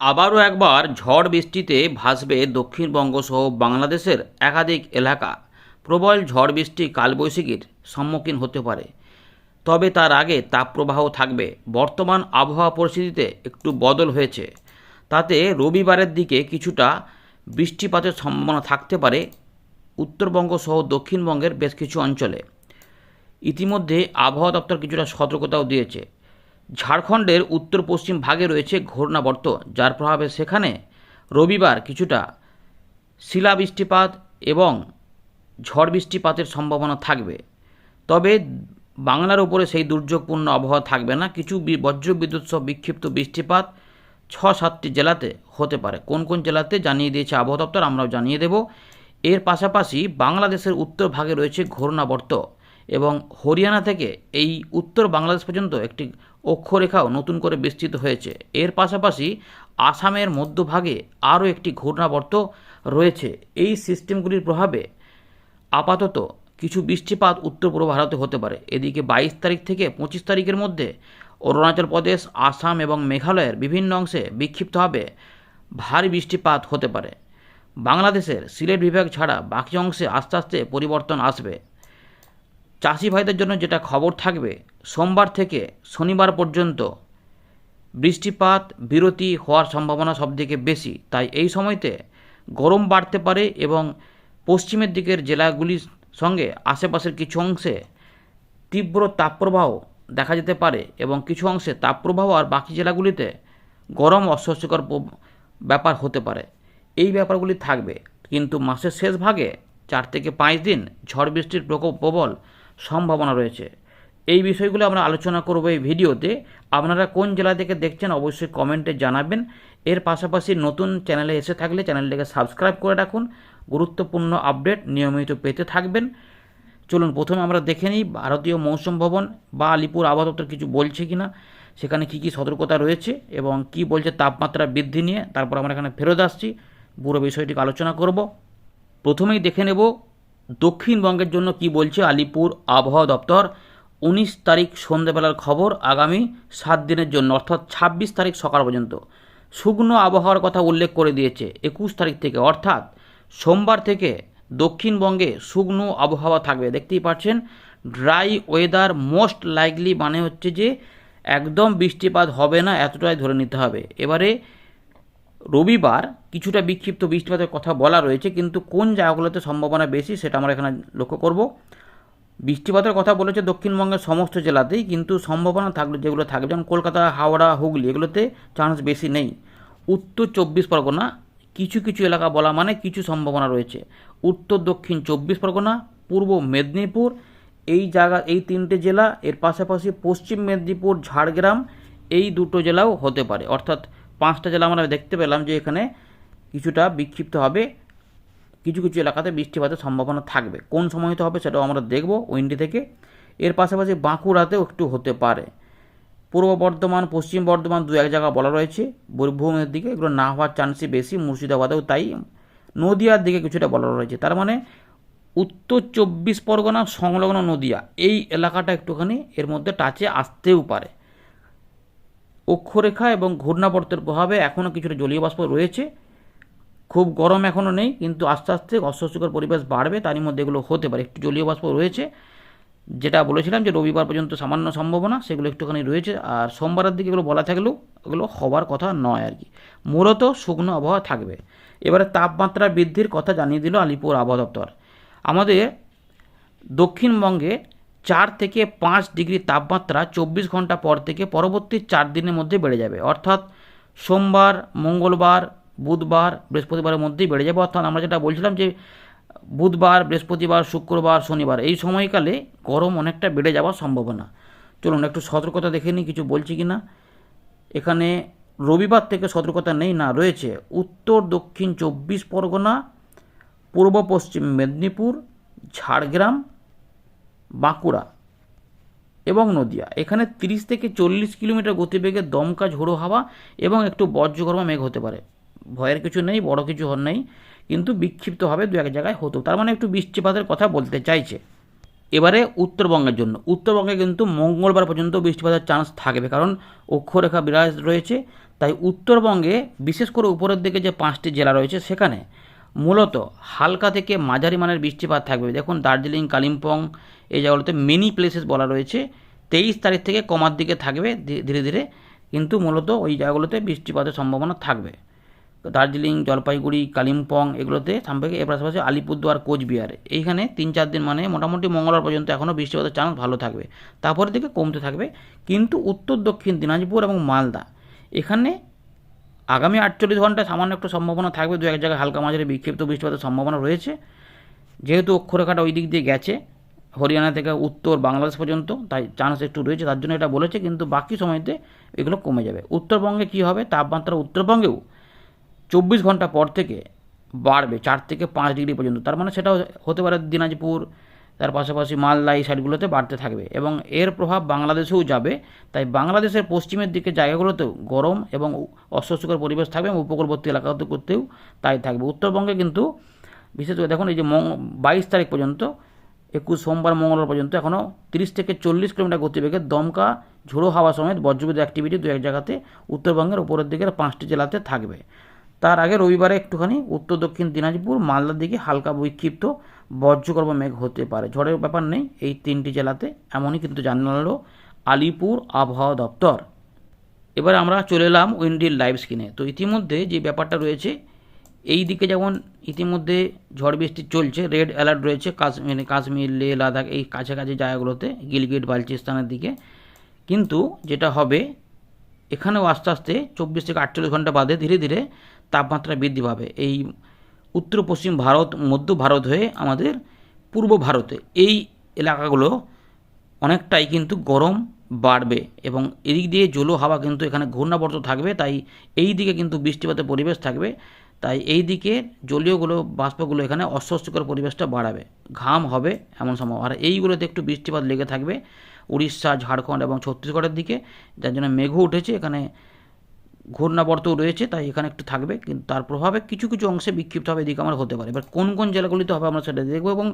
আবারও একবার ঝড় বৃষ্টিতে ভাসবে দক্ষিণবঙ্গ সহ বাংলাদেশের একাধিক এলাকা। প্রবল ঝড় বৃষ্টি কালবৈশাখীর সম্মুখীন হতে পারে। তবে তার আগে তাপপ্রবাহ থাকবে। বর্তমান আবহাওয়া পরিস্থিতিতে একটু বদল হয়েছে। তাতে রবিবারের দিকে কিছুটা বৃষ্টিপাতের সম্ভাবনা থাকতে পারে। উত্তরবঙ্গ সহ দক্ষিণবঙ্গের বেশ কিছু অঞ্চলে। ইতিমধ্যে আবহাওয়া দপ্তর কিছুটা সতর্কতাও দিয়েছে। ঝাড়খণ্ডের উত্তর পশ্চিম ভাগে রয়েছে ঘূর্ণাবর্ত, যার প্রভাবে সেখানে রবিবার কিছুটা শিলা বৃষ্টিপাত এবং ঝড় বৃষ্টিপাতের সম্ভাবনা থাকবে। তবে বাংলার উপরে সেই দুর্যোগপূর্ণ আবহাওয়া থাকবে না। কিছু বজ্রবিদ্যুৎ সহ বিক্ষিপ্ত বৃষ্টিপাত ছ সাতটি জেলাতে হতে পারে। কোন কোন জেলাতে জানিয়ে দিয়েছে আবহাওয়া দপ্তর আমরাও জানিয়ে দেব। এর পাশাপাশি বাংলাদেশের উত্তর ভাগে রয়েছে ঘূর্ণাবর্ত এবং হরিয়ানা থেকে এই উত্তর বাংলাদেশ পর্যন্ত একটি অক্ষরেখাও নতুন করে বিস্তৃত হয়েছে। এর পাশাপাশি আসামের মধ্যভাগে আরও একটি ঘূর্ণাবর্ত রয়েছে। এই সিস্টেমগুলির প্রভাবে আপাতত কিছু বৃষ্টিপাত উত্তর পূর্ব ভারতে হতে পারে। এদিকে বাইশ তারিখ থেকে পঁচিশ তারিখের মধ্যে অরুণাচল প্রদেশ, আসাম এবং মেঘালয়ের বিভিন্ন অংশে বিক্ষিপ্তভাবে ভারী বৃষ্টিপাত হতে পারে। বাংলাদেশের সিলেট বিভাগ ছাড়া বাকি অংশে আস্তে আস্তে পরিবর্তন আসবে। চাষি ভাইদের জন্য যেটা খবর থাকবে, সোমবার থেকে শনিবার পর্যন্ত বৃষ্টিপাত, বিরতি হওয়ার সম্ভাবনা সবথেকে বেশি। তাই এই সময়তে গরম বাড়তে পারে এবং পশ্চিমের দিকের জেলাগুলির সঙ্গে আশেপাশের কিছু অংশে তীব্র তাপপ্রবাহ দেখা যেতে পারে এবং কিছু অংশে তাপপ্রবাহ আর বাকি জেলাগুলিতে গরম অস্বস্তিকর ব্যাপার হতে পারে। এই ব্যাপারগুলি থাকবে। কিন্তু মাসের শেষ ভাগে চার থেকে পাঁচ দিন ঝড় বৃষ্টির প্রকোপ প্রবল সম্ভাবনা রয়েছে। এই বিষয়গুলো আমরা আলোচনা করব এই ভিডিওতে। আপনারা কোন জেলা থেকে দেখছেন অবশ্যই কমেন্টে জানাবেন। এর পাশাপাশি নতুন চ্যানেলে এসে থাকলে চ্যানেলটিকে সাবস্ক্রাইব করে রাখুন। গুরুত্বপূর্ণ আপডেট নিয়মিত পেতে থাকবেন। চলুন, প্রথমে আমরা দেখে নিই ভারতীয় মৌসুম ভবন বা আলিপুর আবহাওয়া কিছু বলছে কি না সেখানে কি কি সতর্কতা রয়েছে এবং কি বলছে তাপমাত্রা বৃদ্ধি নিয়ে। তারপর আমরা এখানে ফেরত আসছি। পুরো বিষয়টিকে আলোচনা করব। প্রথমেই দেখে নেব দক্ষিণবঙ্গের জন্য কি বলছে আলিপুর আবহাওয়া দপ্তর? উনিশ তারিখ সন্ধেবেলার খবর, আগামী সাত দিনের জন্য, অর্থাৎ ছাব্বিশ তারিখ সকাল পর্যন্ত। শুকনো আবহাওয়ার কথা উল্লেখ করে দিয়েছে একুশ তারিখ থেকে, অর্থাৎ সোমবার থেকে দক্ষিণবঙ্গে শুকনো আবহাওয়া থাকবে। দেখতেই পাচ্ছেন, ড্রাই ওয়েদার মোস্ট লাইকলি মানে হচ্ছে যে, একদম বৃষ্টিপাত হবে না, এতটাই ধরে নিতে হবে। এবারে রবিবার কিছুটা বিক্ষিপ্ত বৃষ্টিপাতের কথা বলা রয়েছে, কিন্তু কোন জায়গাগুলোতে সম্ভাবনা বেশি সেটা আমরা এখানে লক্ষ্য করব। বৃষ্টিপাতের কথা বলেছে দক্ষিণবঙ্গের সমস্ত জেলাতেই, কিন্তু সম্ভাবনা থাকলে যেগুলো থাকবে, যেমন কলকাতা, হাওড়া, হুগলি, এগুলোতে চান্স বেশি নেই। উত্তর চব্বিশ পরগনা, কিছু কিছু এলাকা বলা মানে কিছু সম্ভাবনা রয়েছে। উত্তর দক্ষিণ চব্বিশ পরগনা, পূর্ব মেদিনীপুর, এই জায়গা, এই তিনটে জেলা, এর পাশাপাশি পশ্চিম মেদিনীপুর, ঝাড়গ্রাম, এই দুটো জেলাও হতে পারে। অর্থাৎ পাঁচটা জেলা আমরা দেখতে পেলাম যে এখানে কিছুটা বিক্ষিপ্ত হবে। কিছু কিছু এলাকাতে বৃষ্টিপাতের সম্ভাবনা থাকবে। কোন সময়তে হবে সেটাও আমরা দেখব উইন্ডি থেকে। এর পাশাপাশি বাঁকুড়াতেও একটু হতে পারে। পূর্ব বর্ধমান, পশ্চিম বর্ধমান দু এক জায়গা বলা রয়েছে। বীরভূমের দিকে এগুলো না হওয়ার চান্সই বেশি, মুর্শিদাবাদেও তাই। নদিয়ার দিকে কিছুটা বলা রয়েছে। তার মানে উত্তর চব্বিশ পরগনা, সংলগ্ন নদিয়া, এই এলাকাটা একটুখানি এর মধ্যে টাচে আসতেও পারে। অক্ষরেখা এবং ঘূর্ণাবর্তের প্রভাবে এখনও কিছুটা জলীয় বাষ্প রয়েছে। খুব গরম এখনও নেই, কিন্তু আস্তে আস্তে অস্বস্তিকর পরিবেশ বাড়বে, তারই মধ্যে এগুলো হতে পারে। একটু জলীয় বাষ্প রয়েছে, যেটা বলেছিলাম যে রবিবার পর্যন্ত সামান্য সম্ভাবনা, সেগুলো একটুখানি রয়েছে। আর সোমবারের দিকে এগুলো বলা থাকলেও এগুলো হবার কথা নয় আর কি। মূলত শুকনো আবহাওয়া থাকবে। এবারে তাপমাত্রা বৃদ্ধির কথা জানিয়ে দিল আলিপুর আবহাওয়া দপ্তর। আমাদের দক্ষিণবঙ্গে চার থেকে পাঁচ ডিগ্রি তাপমাত্রা চব্বিশ ঘণ্টা পর থেকে পরবর্তী চার দিনের মধ্যে বেড়ে যাবে। অর্থাৎ সোমবার, মঙ্গলবার, বুধবার, বৃহস্পতিবারের মধ্যেই বেড়ে যাবে। অর্থাৎ আমরা যেটা বলছিলাম যে, বুধবার, বৃহস্পতিবার, শুক্রবার, শনিবার, এই সময়কালে গরম অনেকটা বেড়ে যাওয়ার সম্ভাবনা। চলুন একটু সতর্কতা দেখে নিই, কিছু বলছি কি না এখানে রবিবার থেকে সতর্কতা নেই, না, রয়েছে। উত্তর, দক্ষিণ চব্বিশ পরগনা, পূর্ব, পশ্চিম মেদিনীপুর, ঝাড়গ্রাম বাঁকুড়া এবং নদিয়া। এখানে তিরিশ থেকে চল্লিশ কিলোমিটার গতিবেগে দমকা ঝোড়ো হাওয়া এবং একটু বজ্রগর্ভ মেঘ হতে পারে। ভয়ের কিছু নেই, বড় কিছু হন নেই, কিন্তু বিক্ষিপ্তভাবে দু এক জায়গায় হতো তার মানে একটু বৃষ্টিপাতের কথা বলতে চাইছে। এবারে উত্তরবঙ্গের জন্য। উত্তরবঙ্গে কিন্তু মঙ্গলবার পর্যন্ত বৃষ্টিপাতের চান্স থাকবে, কারণ অক্ষরেখা বিরাজ রয়েছে। তাই উত্তরবঙ্গে বিশেষ করে উপরের দিকে যে পাঁচটি জেলা রয়েছে সেখানে মূলত হালকা থেকে মাঝারি মানের বৃষ্টিপাত থাকবে। দেখুন দার্জিলিং, কালিম্পং এই জায়গাগুলোতে মেনি প্লেসেস বলা রয়েছে। তেইশ তারিখ থেকে কমার দিকে থাকবে ধীরে ধীরে। কিন্তু মূলত ওই জায়গাগুলোতে বৃষ্টিপাতের সম্ভাবনা থাকবে। দার্জিলিং, জলপাইগুড়ি, কালিম্পং এগুলোতে থাকবে এর পাশাপাশি আলিপুরদুয়ার, কোচবিহার। এইখানে তিন চার দিন মানে মোটামুটি মঙ্গলবার পর্যন্ত এখনও বৃষ্টিপাতের চান্স ভালো থাকবে। তারপরের দিকে কমতে থাকবে। কিন্তু উত্তর, দক্ষিণ, দিনাজপুর এবং মালদা। এখানে আগামী আটচল্লিশ ঘন্টায় সামান্য একটু সম্ভাবনা থাকবে। দু এক জায়গায় হালকা মাঝারি বিক্ষিপ্ত বৃষ্টিপাতের সম্ভাবনা রয়েছে। যেহেতু অক্ষরেখাটা ওই দিক দিয়ে গেছে হরিয়ানা থেকে উত্তর বাংলাদেশ পর্যন্ত, তাই চান্স একটু রয়েছে, তার জন্য এটা বলেছে, কিন্তু বাকি সময়তে এগুলো কমে যাবে। উত্তরবঙ্গে কী হবে? তাপমাত্রা উত্তরবঙ্গেও চব্বিশ ঘণ্টা পর থেকে বাড়বে, চার থেকে পাঁচ ডিগ্রি পর্যন্ত। তার মানে সেটাও হতে পারে দিনাজপুর, তার পাশাপাশি মালদা, এই সাইডগুলোতে বাড়তে থাকবে। এবং এর প্রভাব বাংলাদেশেও যাবে, তাই বাংলাদেশের পশ্চিমের দিকে জায়গাগুলোতেও গরম এবং অস্বস্তিকর পরিবেশ থাকবে এবং উপকূলবর্তী এলাকাতে করতেও তাই থাকবে। উত্তরবঙ্গে কিন্তু বিশেষ করে দেখুন, এই যে বাইশ তারিখ পর্যন্ত একুশ সোমবার মঙ্গলবার পর্যন্ত এখনও তিরিশ থেকে চল্লিশ কিলোমিটার গতিবেগে দমকা, ঝোড়ো হাওয়া সমেত বজ্রবিদ্যুৎ অ্যাক্টিভিটি দু এক জায়গাতে উত্তরবঙ্গের উপরের দিকের পাঁচটি জেলাতে থাকবে। তার আগে রবিবারে একটুখানি উত্তর দক্ষিণ দিনাজপুর, মালদার দিকে হালকা বিক্ষিপ্ত বজ্রকর্ম মেঘ হতে পারে। ঝড়ের ব্যাপার নেই, এই তিনটি জেলাতে এমনই কিন্তু জানালো আলিপুর আবহাওয়া দপ্তর। এবার আমরা চলে এলাম উইন্ডির লাইভ স্ক্রিনে। তো ইতিমধ্যে যে ব্যাপারটা রয়েছে এই দিকে যেমন ইতিমধ্যে ঝড় বৃষ্টি চলছে রেড অ্যালার্ট রয়েছে কাশ্মীর কাশ্মীর, লে, লাদাখ, এই কাছাকাছি জায়গাগুলোতে, গিলগিট, বালচিস্তানের দিকে। কিন্তু যেটা হবে, এখানেও আস্তে আস্তে চব্বিশ থেকে আটচল্লিশ ঘণ্টা বাদে ধীরে ধীরে তাপমাত্রা বৃদ্ধি পাবে। এই উত্তর পশ্চিম ভারত, মধ্য ভারত হয়ে আমাদের পূর্ব ভারতে এই এলাকাগুলো অনেকটাই কিন্তু গরম বাড়বে এবং এদিক দিয়ে জলো হাওয়া কিন্তু এখানে ঘূর্ণাবর্ত থাকবে, তাই এই দিকে কিন্তু বৃষ্টিপাতের পরিবেশ থাকবে। তাই এই দিকে জলীয়গুলো, বাষ্পগুলো এখানে অস্বস্তিকর পরিবেশটা বাড়াবে। ঘাম হবে এমন সময় আর এইগুলোতে একটু বৃষ্টিপাত লেগে থাকবে উড়িষ্যা, ঝাড়খণ্ড এবং ছত্তিশগড়ের দিকে, যার জন্য মেঘও উঠেছে। এখানে ঘূর্ণাবর্তও রয়েছে, তাই এখানে একটু থাকবে। কিন্তু তার প্রভাবে কিছু কিছু অংশে বিক্ষিপ্ত হবে, এদিকে আমার হতে পারে। এবার কোন কোন জেলাগুলিতে হবে আমরা সেটা দেখব এবং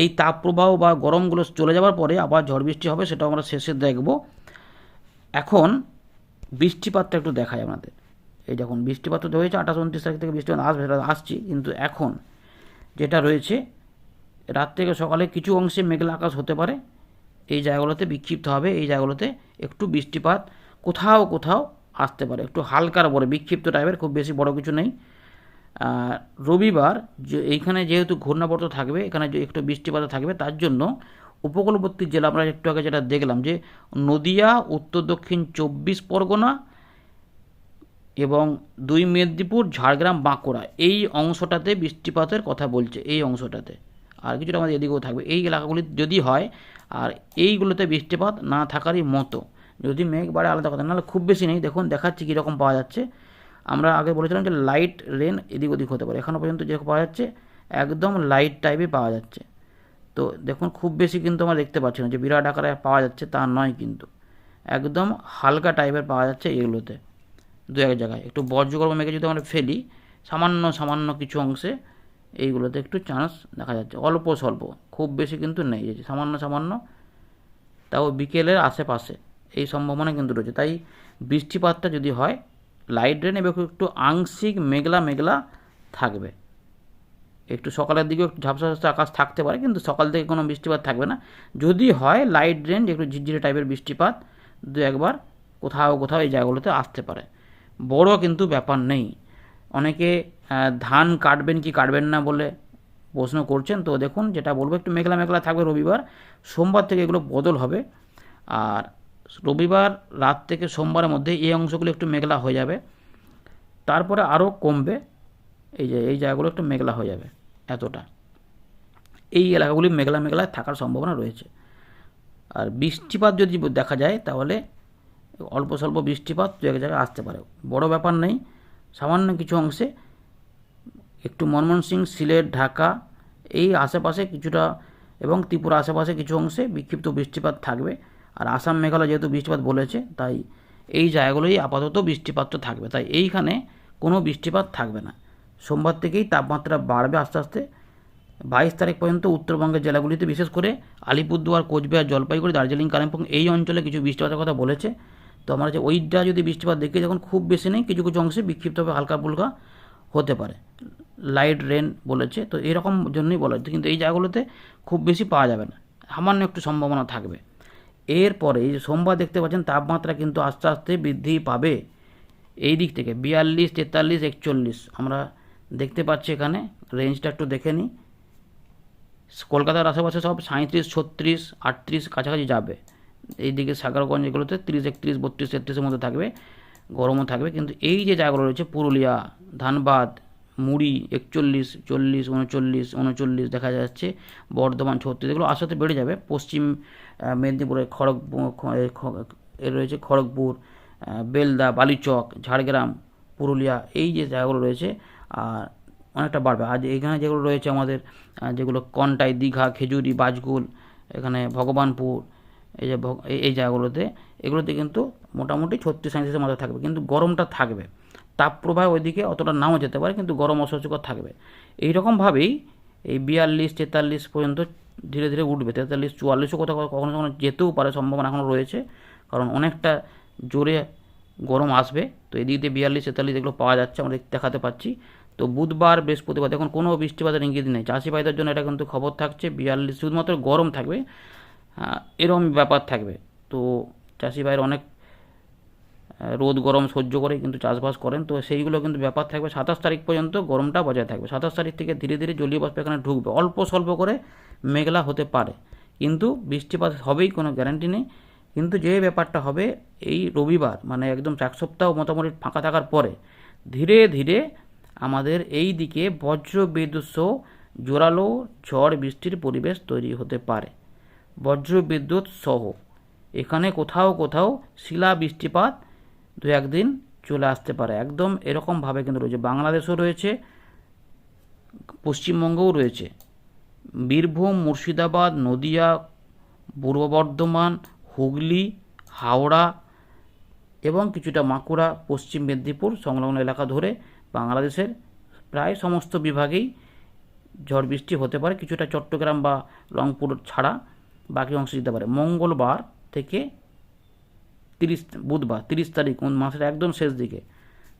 এই তাপপ্রবাহ বা গরমগুলো চলে যাওয়ার পরে আবার ঝড় বৃষ্টি হবে, সেটাও আমরা শেষে দেখব। এখন বৃষ্টিপাতটা একটু দেখায় আমাদের। এই যখন বৃষ্টিপাত তো হয়েছে, আঠাশ, উনত্রিশ তারিখ থেকে বৃষ্টিপাত আসবে সেটা আসছি, কিন্তু এখন যেটা রয়েছে, রাত থেকে সকালে কিছু অংশে মেঘলা আকাশ হতে পারে। এই জায়গাগুলোতে বিক্ষিপ্ত হবে, এই জায়গাগুলোতে একটু বৃষ্টিপাত কোথাও কোথাও আসতে পারে। একটু হালকার বড় বিক্ষিপ্ত টাইপের, খুব বেশি বড় কিছু নেই। রবিবার যে, এইখানে যেহেতু ঘূর্ণাবর্ত থাকবে, এখানে যে একটু বৃষ্টিপাত থাকবে, তার জন্য উপকূলবর্তী জেলা, আমরা একটু আগে যেটা দেখলাম যে, নদিয়া, উত্তর দক্ষিণ চব্বিশ পরগনা এবং দুই মেদিনীপুর, ঝাড়গ্রাম, বাঁকুড়া এই অংশটাতে বৃষ্টিপাতের কথা বলছে, এই অংশটাতে। আর কিছুটা আমাদের এদিকেও থাকবে। এই এলাকাগুলি যদি হয়, আর এইগুলোতে বৃষ্টিপাত না থাকারই মতো, যদি মেঘ বাড়ে আলাদা কথা, নাহলে খুব বেশি নেই। দেখুন, দেখাচ্ছি কীরকম পাওয়া যাচ্ছে। আমরা আগে বলেছিলাম যে লাইট রেন এদিক ওদিক হতে পারে। এখনও পর্যন্ত যেরকম পাওয়া যাচ্ছে, একদম লাইট টাইপে পাওয়া যাচ্ছে। তো দেখুন, খুব বেশি কিন্তু আমরা দেখতে পাচ্ছি না যে বিরাট আকারে পাওয়া যাচ্ছে তা নয় কিন্তু। একদম হালকা টাইপের পাওয়া যাচ্ছে এগুলোতে দু এক জায়গায়। একটু বজ্রকর্ম মেঘে যদি আমরা ফেলি, সামান্য সামান্য কিছু অংশে এইগুলোতে একটু চান্স দেখা যাচ্ছে। অল্প স্বল্প, খুব বেশি কিন্তু নেই। সামান্য সামান্য, তাও বিকেলের আশেপাশে এই সম্ভাবনা কিন্তু রয়েছে। তাই বৃষ্টিপাতটা যদি হয় লাইট রেন এবং একটু আংশিক মেঘলা মেঘলা থাকবে। একটু সকালের দিকেও একটু ঝাপসা ঝাপসা আকাশ থাকতে পারে, কিন্তু সকাল থেকে কোনো বৃষ্টিপাত থাকবে না। যদি হয় লাইট রেঞ্জ একটু ঝিরঝিরে টাইপের বৃষ্টিপাত, দু একবার কোথাও কোথাও এই জায়গাগুলোতে আসতে পারে। বড় কিন্তু ব্যাপার নেই। অনেকে ধান কাটবেন কি কাটবেন না বলে প্রশ্ন করছেন। তো দেখুন, যেটা বলব, একটু মেঘলা মেঘলা থাকবে রবিবার। সোমবার থেকে এগুলো বদল হবে। আর রবিবার রাত থেকে সোমবারের মধ্যে এই অংশগুলো একটু মেঘলা হয়ে যাবে। তারপরে আরও কমবে। এই যে, এই জায়গাগুলো একটু মেঘলা হয়ে যাবে এতটা। এই এলাকাগুলি মেঘলা মেঘলা থাকার সম্ভাবনা রয়েছে। আর বৃষ্টিপাত যদি দেখা যায়, তাহলে অল্প স্বল্প বৃষ্টিপাত দু এক জায়গায় আসতে পারে। বড় ব্যাপার নেই, সামান্য কিছু অংশে একটু ময়মনসিং সিলেট, ঢাকা, এই আশেপাশে কিছুটা এবং ত্রিপুরা আশেপাশে কিছু অংশে বিক্ষিপ্ত বৃষ্টিপাত থাকবে। আর আসাম মেঘালয় যেহেতু বৃষ্টিপাত বলেছে, তাই এই জায়গাগুলোই আপাতত বৃষ্টিপাতটা থাকবে। তাই এইখানে কোনো বৃষ্টিপাত থাকবে না। সোমবার থেকেই তাপমাত্রা বাড়বে আস্তে আস্তে। বাইশ তারিখ পর্যন্ত উত্তরবঙ্গের জেলাগুলিতে বিশেষ করে আলিপুরদুয়ার, কোচবিহার, জলপাইগুড়ি, দার্জিলিং, কালিম্পং এই অঞ্চলে কিছু বৃষ্টিপাতের কথা বলেছে। তো আমরা যে ওইটা যদি বৃষ্টিপাত দেখি, যখন খুব বেশি নেই, কিছু কিছু অংশে বিক্ষিপ্তভাবে হালকা ফুলকা হতে পারে। লাইট রেন বলেছে, তো এরকম জন্যই বলা হচ্ছে কিন্তু এই জায়গাগুলোতে খুব বেশি পাওয়া যাবে না। সামান্য একটু সম্ভাবনা থাকবে। এরপরে এই যে সোমবার দেখতে পাচ্ছেন, তাপমাত্রা কিন্তু আস্তে আস্তে বৃদ্ধি পাবে এই দিক থেকে। বিয়াল্লিশ, তেতাল্লিশ, একচল্লিশ। আমরা দেখতে পাচ্ছি এখানে রেঞ্জটা একটু দেখে নিই। কলকাতার আশেপাশে সব সাঁত্রিশ ছত্রিশ, আটত্রিশ কাছাকাছি যাবে। এইদিকে সাগরগঞ্জ এগুলোতে তিরিশ একত্রিশ বত্রিশ তেত্রিশের মধ্যে থাকবে গরমও থাকবে। কিন্তু এই যে জায়গাগুলো রয়েছে পুরুলিয়া ধানবাদ মুড়ি একচল্লিশ চল্লিশ উনচল্লিশ উনচল্লিশ দেখা যাচ্ছে বর্ধমান ছত্রিশ এগুলো আস্তে বেড়ে যাবে। পশ্চিম আহ, মেদিনীপুরে খড়গ এ রয়েছে খড়গপুর বেলদা বালিচক ঝাড়গ্রাম পুরুলিয়া এই যে জায়গাগুলো রয়েছে আর অনেকটা বাড়বে। আজ এখানে যেগুলো রয়েছে আমাদের যেগুলো কন্টাই দীঘা খেজুরি বাজগুল এখানে ভগবানপুর এই যে এই- জায়গাগুলোতে, এগুলোতে কিন্তু মোটামুটি ছত্রিশ সাঁত্রিশের মধ্যে থাকবে। কিন্তু গরমটা থাকবে। তাপপ্রবাহ ওইদিকে অতটা নাও যেতে পারে, কিন্তু গরম অস্বস্তিকর থাকবে। এই রকমভাবেই এই বিয়াল্লিশ, তেতাল্লিশ পর্যন্ত ধীরে ধীরে উঠবে। তেতাল্লিশ, চুয়াল্লিশও কোথাও কখনো কখনো যেতেও পারে, সম্ভাবনা এখনও রয়েছে। কারণ অনেকটা জোরে গরম আসবে। তো এদিক দিয়ে বিয়াল্লিশ, তেতাল্লিশ এগুলো পাওয়া যাচ্ছে, আমরা দেখাতে পাচ্ছি। তো বুধবার, বৃহস্পতিবার এখন কোনো বৃষ্টিপাতের ইঙ্গিত নেই। চাষি ভাইদের জন্য এটা কিন্তু খবর থাকছে। বিয়াল্লিশ শুধুমাত্র গরম থাকবে। এরকম ব্যাপার থাকবে। তো চাষি ভাইয়ের অনেক রোদ গরম সহ্য করে কিন্তু চাষবাস করেন। তো সেইগুলো কিন্তু ব্যাপার থাকবে। সাতাশ তারিখ পর্যন্ত গরমটা বজায় থাকবে। সাতাশ তারিখ থেকে ধীরে ধীরে জলীয় বাষ্প এখানে ঢুকবে। অল্প স্বল্প করে মেঘলা হতে পারে। কিন্তু বৃষ্টিপাত হবেই, কোনো গ্যারান্টি নেই। কিন্তু যে ব্যাপারটা হবে, এই রবিবার মানে একদম এক সপ্তাহ মোটামুটি ফাঁকা থাকার পরে, ধীরে ধীরে আমাদের এই দিকে বজ্র বিদ্যুৎ জোরালো ঝড় বৃষ্টির পরিবেশ তৈরি হতে পারে। বজ্র বিদ্যুৎ সহ। এখানে কোথাও কোথাও শিলা বৃষ্টিপাত দু একদিন চলে আসতে পারে। একদম এরকমভাবে কিন্তু রয়েছে। বাংলাদেশও রয়েছে, পশ্চিমবঙ্গও রয়েছে। বীরভূম, মুর্শিদাবাদ, নদিয়া, পূর্ব বর্ধমান, হুগলি, হাওড়া এবং কিছুটা বাঁকুড়া পশ্চিম মেদিনীপুর সংলগ্ন এলাকা ধরে বাংলাদেশের প্রায় সমস্ত বিভাগেই ঝড় বৃষ্টি হতে পারে। কিছুটা চট্টগ্রাম বা রংপুর ছাড়া বাকি অংশ দিতে পারে। মঙ্গলবার থেকে তিরিশ, বুধবার, তিরিশ তারিখ, কোন মাসের একদম শেষ দিকে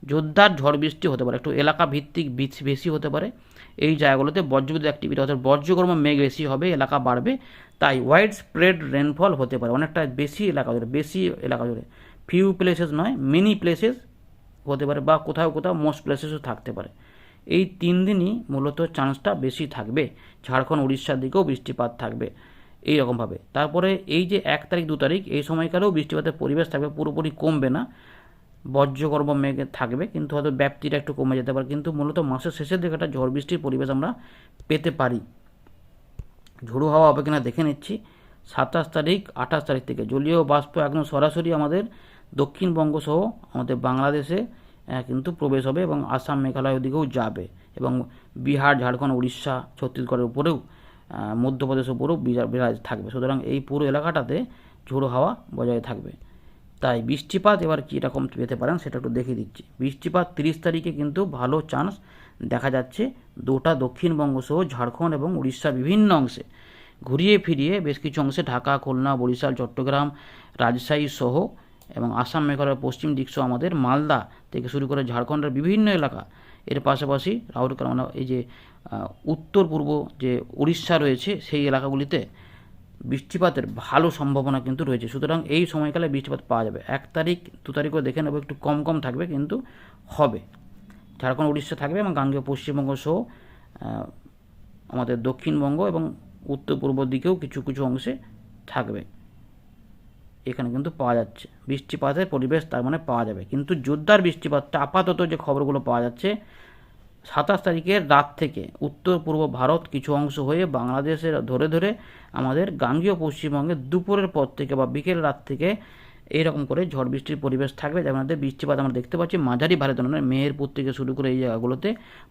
জোরদার ঝড় বৃষ্টি হতে পারে। একটু এলাকা ভিত্তিক বেশি হতে পারে। এই জায়গাগুলোতে বজ্রবিদ্যুৎ অ্যাক্টিভিটি অর্থাৎ বজ্রগর্ম মেঘ বেশি হবে, এলাকা বাড়বে। তাই ওয়াইড স্প্রেড রেনফল হতে পারে। অনেকটা বেশি এলাকা জুড়ে, বেশি এলাকা জুড়ে। ফিউ প্লেসেস নয় মেনি প্লেসেস হতে পারে বা কোথাও কোথাও মোস্ট প্লেসেসও থাকতে পারে। এই তিন দিনই মূলত চান্সটা বেশি থাকবে। ঝাড়খণ্ড, উড়িষ্যার দিকেও বৃষ্টিপাত থাকবে। এই রকমভাবে তারপরে এই যে এক তারিখ দু তারিখ, এই সময়কালেও বৃষ্টিপাতের পরিবেশ থাকবে, পুরোপুরি কমবে না। বজ্রগর্ভ মেঘে থাকবে, কিন্তু হয়তো ব্যাপ্তিটা একটু কমে যেতে পারে। কিন্তু মূলত মাসের শেষের দিকে একটা ঝড় বৃষ্টির পরিবেশ আমরা পেতে পারি। ঝোড়ো হাওয়া হবে কিনা দেখে নিচ্ছি। সাতাশ তারিখ, আঠাশ তারিখ থেকে জলীয় বাষ্প একদম সরাসরি আমাদের দক্ষিণবঙ্গ সহ আমাদের বাংলাদেশে কিন্তু প্রবেশ হবে এবং আসাম মেঘালয় দিকেও যাবে। এবং বিহার, ঝাড়খণ্ড, উড়িষ্যা, ছত্তিশগড়ের উপরেও আহ, মধ্যপ্রদেশের উপরেও বিরা- বিরাজ থাকবে। সুতরাং এই পুরো এলাকাটাতে ঝোড়ো হাওয়া বজায় থাকবে। তাই বৃষ্টিপাত এবার কী রকম পেতে পারেন সেটা একটু দেখিয়ে দিচ্ছি। বৃষ্টিপাত তিরিশ তারিখে কিন্তু ভালো চান্স দেখা যাচ্ছে দুটা দক্ষিণবঙ্গ সহ ঝাড়খণ্ড এবং উড়িষ্যার বিভিন্ন অংশে। ঘুরিয়ে ফিরিয়ে বেশ কিছু অংশে ঢাকা খুলনা বরিশাল চট্টগ্রাম রাজশাহী সহ এবং আসাম মেঘালয়ের পশ্চিম দিক সহ আমাদের মালদা থেকে শুরু করে ঝাড়খণ্ডের বিভিন্ন এলাকা। এর পাশাপাশি রাউরকেলা মানে এই যে উত্তর পূর্ব যে উড়িষ্যা রয়েছে, সেই এলাকাগুলিতে বৃষ্টিপাতের ভালো সম্ভাবনা কিন্তু রয়েছে। সুতরাং এই সময়কালে বৃষ্টিপাত পাওয়া যাবে। এক তারিখ, দু তারিখও দেখে নেব, একটু কম কম থাকবে কিন্তু হবে। ঝাড়খণ্ড উড়িষ্যা থাকবে এবং গাঙ্গেয়, পশ্চিমবঙ্গ সহ আমাদের দক্ষিণবঙ্গ এবং উত্তর পূর্ব দিকেও কিছু কিছু অংশে থাকবে। এখানে কিন্তু পাওয়া যাচ্ছে। বৃষ্টিপাতের পরিবেশ তার মানে পাওয়া যাবে। কিন্তু জোরদার বৃষ্টিপাতটা আপাতত যে খবরগুলো পাওয়া যাচ্ছে সাতাশ তারিখের রাত থেকে উত্তর পূর্ব ভারত কিছু অংশ হয়ে বাংলাদেশের ধরে ধরে আমাদের গাঙ্গীয় পশ্চিমবঙ্গে দুপুরের পর থেকে বা বিকেল রাত থেকে এইরকম করে ঝড় বৃষ্টির পরিবেশ থাকবে। যেমন মধ্যে বৃষ্টিপাত আমরা দেখতে পাচ্ছি মাঝারি ভারী ধরনের মেহেরপুর থেকে শুরু করে এই জায়গাগুলোতে,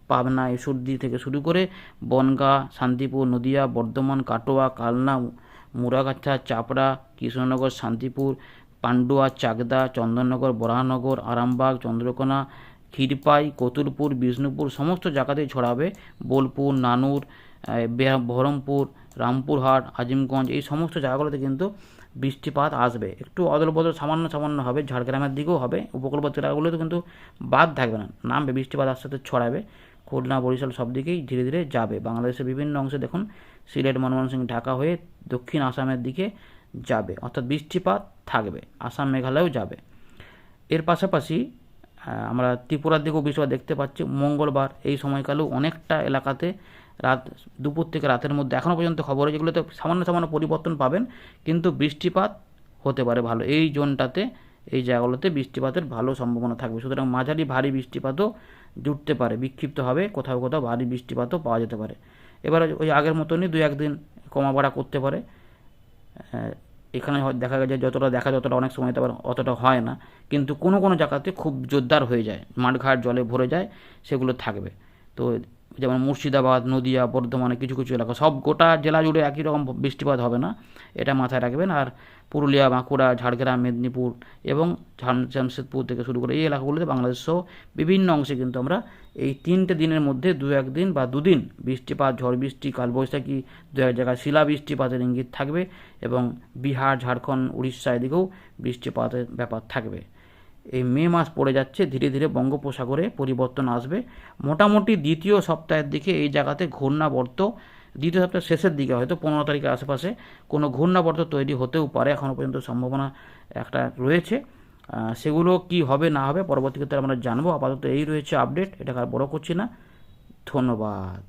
পাবনা ঈশ্বরদী থেকে শুরু করে বনগাঁ, শান্তিপুর, নদিয়া, বর্ধমান, কাটোয়া, কালনা, মুরাগাছা, চাপড়া, কৃষ্ণনগর, শান্তিপুর, পান্ডুয়া, চাকদা, চন্দননগর, বরাহনগর, আরামবাগ, চন্দ্রকোনা ক্ষীরপাই, কতুলপুর, বিষ্ণুপুর, সমস্ত জায়গাতেই ছড়াবে। বোলপুর, নানুর বহরমপুর, রামপুরহাট, আজিমগঞ্জ, এই সমস্ত জায়গাগুলোতে কিন্তু বৃষ্টিপাত আসবে। একটু অদল বদল সামান্য সামান্য হবে, ঝাড়গ্রামের দিকেও হবে। উপকূলবর্তী এলাকাগুলোতে কিন্তু বাদ থাকবে না। নামবে, বৃষ্টিপাত আস্তে আস্তে ছড়াবে। খুলনা, বরিশাল সব দিকেই ধীরে ধীরে যাবে। বাংলাদেশের বিভিন্ন অংশে দেখুন, সিলেট ময়মনসিংহ ঢাকা হয়ে দক্ষিণ আসামের দিকে যাবে। অর্থাৎ বৃষ্টিপাত থাকবে। আসাম, মেঘালয়েও যাবে। এর পাশাপাশি আমরা ত্রিপুরার দিকেও বৃষ্টিপাত দেখতে পাচ্ছি। মঙ্গলবার এই সময়কালেও অনেকটা এলাকাতে রাত, দুপুর থেকে রাতের মধ্যে এখনও পর্যন্ত খবরে যেগুলোতে সামান্য সামান্য পরিবর্তন পাবেন, কিন্তু বৃষ্টিপাত হতে পারে ভালো। এই জোনটাতে, এই জায়গাগুলোতে বৃষ্টিপাতের ভালো সম্ভাবনা থাকবে। সুতরাং মাঝারি ভারী বৃষ্টিপাতও জুটতে পারে, বিক্ষিপ্ত হবে, কোথাও কোথাও ভারী বৃষ্টিপাতও পাওয়া যেতে পারে। এবার ওই আগের মতনই দু একদিন কমা বাড়া করতে পারে। এখানে দেখা গেছে যতটা দেখা যতটা অনেক সময় আবার অতটা হয় না। কিন্তু কোনো কোনো জায়গাতে খুব জোরদার হয়ে যায়। মাঠঘাট জলে ভরে যায়, সেগুলো থাকবে। তো যেমন মুর্শিদাবাদ, নদিয়া, বর্ধমানে কিছু কিছু এলাকা। সব গোটা জেলা জুড়ে একই রকম বৃষ্টিপাত হবে না, এটা মাথায় রাখবেন। আর পুরুলিয়া, বাঁকুড়া, ঝাড়গ্রাম, মেদিনীপুর এবং জামশেদপুর থেকে শুরু করে এই এলাকাগুলোতে বাংলাদেশ সহ বিভিন্ন অংশে কিন্তু আমরা এই তিনটে দিনের মধ্যে দু একদিন বা দুদিন বৃষ্টিপাত, ঝড় বৃষ্টি, কালবৈশাখী, দু এক জায়গায় শিলা বৃষ্টিপাতের ইঙ্গিত থাকবে এবং বিহার, ঝাড়খণ্ড, উড়িষ্যা এদিকেও বৃষ্টিপাতের ব্যাপার থাকবে। এই মে মাস পড়ে যাচ্ছে, ধীরে ধীরে বঙ্গোপসাগরে পরিবর্তন আসবে। মোটামুটি দ্বিতীয় সপ্তাহের দিকে এই জায়গাতে ঘূর্ণাবর্ত, দ্বিতীয় সপ্তাহের শেষের দিকে হয়তো পনেরো তারিখের আশেপাশে কোনো ঘূর্ণাবর্ত তৈরি হতেও পারে এখনও পর্যন্ত সম্ভাবনা একটা রয়েছে। সেগুলো কি হবে, না হবে পরবর্তী ক্ষেত্রে আমরা জানব। আপাতত এই রয়েছে আপডেট, এটাকে আর বড় করছি না। ধন্যবাদ।